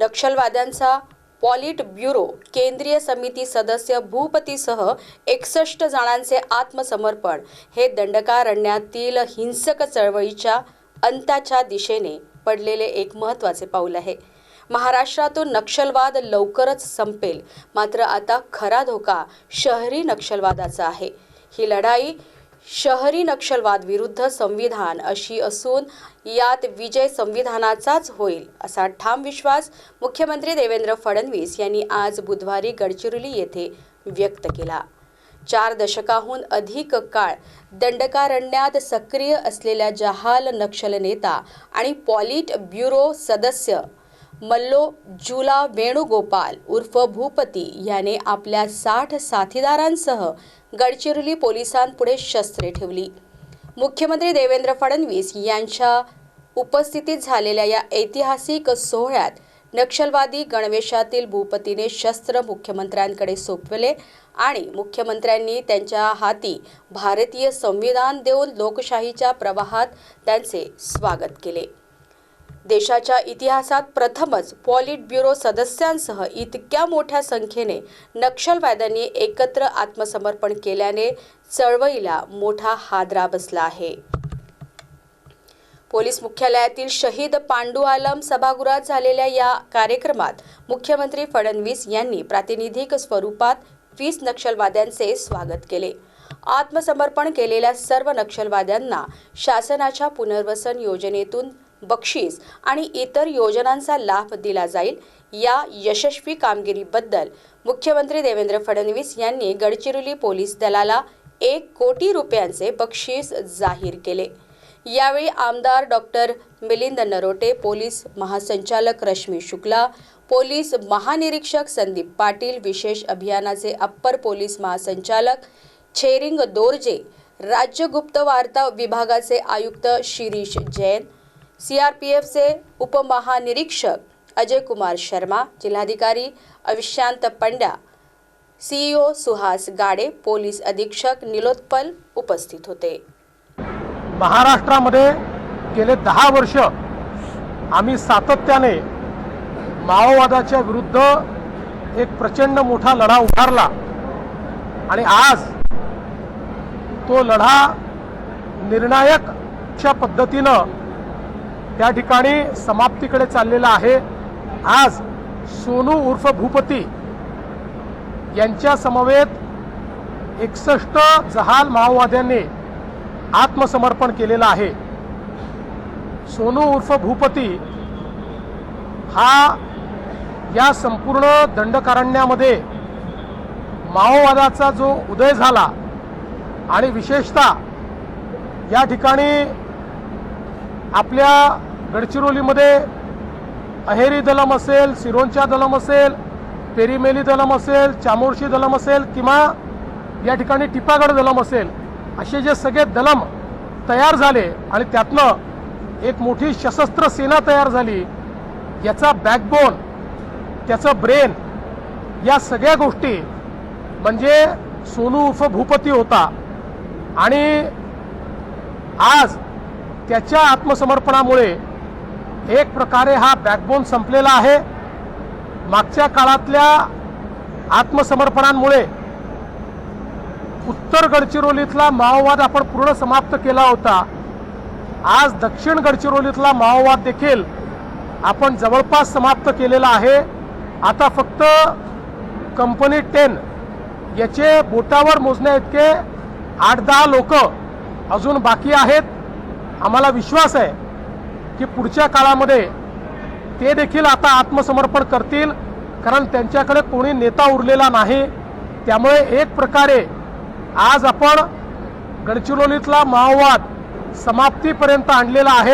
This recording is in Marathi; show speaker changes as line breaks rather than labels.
नक्षलवाद्यांचा पॉलिट ब्युरो केंद्रीय समिती सदस्य भूपतीसह एकसष्ट जणांचे आत्मसमर्पण. हे दंडकारण्यातील हिंसक चळवळीच्या अंताच्या दिशेने पडलेले एक महत्त्वाचे पाऊल आहे. महाराष्ट्रातून नक्षलवाद लवकरच संपेल. मात्र आता खरा धोका शहरी नक्षलवादाचा आहे. ही लढाई शहरी नक्षलवाद विरुद्ध संविधान अशी असून यात विजय संविधानाचाच होईल असा ठाम विश्वास मुख्यमंत्री देवेंद्र फडणवीस यांनी आज बुधवारी गडचिरोली येथे व्यक्त केला. चार दशकाहून अधिक काळ दंडकारण्यात सक्रिय असलेल्या जहाल नक्षल नेता आणि पॉलिट ब्युरो सदस्य मल्लो जुला वेणुगोपाल उर्फ भूपती याने आपल्या साठ साथीदारांसह गडचिरोली पोलिसांपुढे शस्त्रे ठेवली. मुख्यमंत्री देवेंद्र फडणवीस यांच्या उपस्थितीत झालेल्या या ऐतिहासिक सोहळ्यात नक्षलवादी गणवेशातील भूपतीने शस्त्र मुख्यमंत्र्यांकडे सोपवले आणि मुख्यमंत्र्यांनी त्यांच्या हाती भारतीय संविधान देऊन लोकशाहीच्या प्रवाहात त्यांचे स्वागत केले. देशाच्या इतिहासात प्रथमच पॉलिट ब्युरो सदस्यांसह इतक्या मोठ्या संख्येने नक्षलवाद्यांनी एकत्र आत्मसमर्पण केल्याने चळवळीला मोठा हादरा बसला आहे. पोलीस मुख्यालयातील शहीद पांडू आलम सभागृहात झालेल्या या कार्यक्रमात मुख्यमंत्री फडणवीस यांनी प्रातिनिधिक स्वरूपात वीस नक्षलवाद्यांचे स्वागत केले. आत्मसमर्पण केलेल्या सर्व नक्षलवाद्यांना शासनाच्या पुनर्वसन योजनेतून बक्षीस आणि इतर योजनांचा लाभ दिला जाईल. या यशस्वी कामगिरीबद्दल मुख्यमंत्री देवेंद्र फडणवीस यांनी गडचिरोली पोलीस दलाला एक कोटी रुपयांचे बक्षीस जाहीर केले. यावेळी आमदार डॉक्टर मिलिंद नरोटे पोलीस महासंचालक रश्मी शुक्ला पोलीस महानिरीक्षक संदीप पाटील विशेष अभियानाचे अप्पर पोलीस महासंचालक छेरिंग दोरजे राज्य गुप्त वार्ता विभागाचे आयुक्त शिरीष जैन सीआरपीएफचे उपमहानिरीक्षक अजय कुमार शर्मा जिल्हाधिकारी अविशांत पंड्या सीईओ सुहास गाडे पोलीस अधीक्षक निलोत्पल उपस्थित होते.
महाराष्ट्रामध्ये गेले दहा वर्ष आम्ही सातत्याने माओवादाच्या विरुद्ध एक प्रचंड मोठा लढा उभारला. आणि आज तो लढा निर्णायकच्या पद्धतीनं त्या ठिकाणी समाप्तीकडे चाललेला आहे. आज सोनू उर्फ भूपती यांच्या समवेत एकसष्ट जहाल माओवाद्यांनी आत्मसमर्पण केलेलं आहे. सोनू उर्फ भूपती हा या संपूर्ण दंडकारण्यामध्ये माओवादाचा जो उदय झाला आणि विशेषतः या ठिकाणी आपल्या गडचिरोलीमध्ये अहेरी दलम असेल सिरोंचा दलम असेल पेरीमेली दलम असेल चामोर्शी दलम असेल किंवा या ठिकाणी टिपागड दलम असेल असे जे सगळे दलम तयार झाले आणि त्यातनं एक मोठी सशस्त्र सेना तयार झाली याचा बॅकबोन त्याचं ब्रेन या सगळ्या गोष्टी म्हणजे सोनू उफ भूपती होता. आणि आज त्याच्या आत्मसमर्पणामुळे एक प्रकारे हा बॅकबोन संपलेला आहे. मागच्या काळातल्या आत्मसमर्पणांमुळे उत्तर गडचिरोलीतला माओवाद आपण पूर्ण समाप्त केला होता. आज दक्षिण गडचिरोलीतला माओवाद देखील आपण जवळपास समाप्त केलेला आहे. आता फक्त कंपनी टेन याचे बोटावर मोजण्या इतके आठ दहा लोक अजून बाकी आहेत. आम्हाला विश्वास आहे की पुढच्या काळामध्ये ते देखील आता आत्मसमर्पण करतील कारण त्यांच्याकडे कोणी नेता उरलेला नाही. त्यामुळे एक प्रकारे आज आपण गडचिरोलीतला माओवाद समाप्तीपर्यंत आणलेला आहे.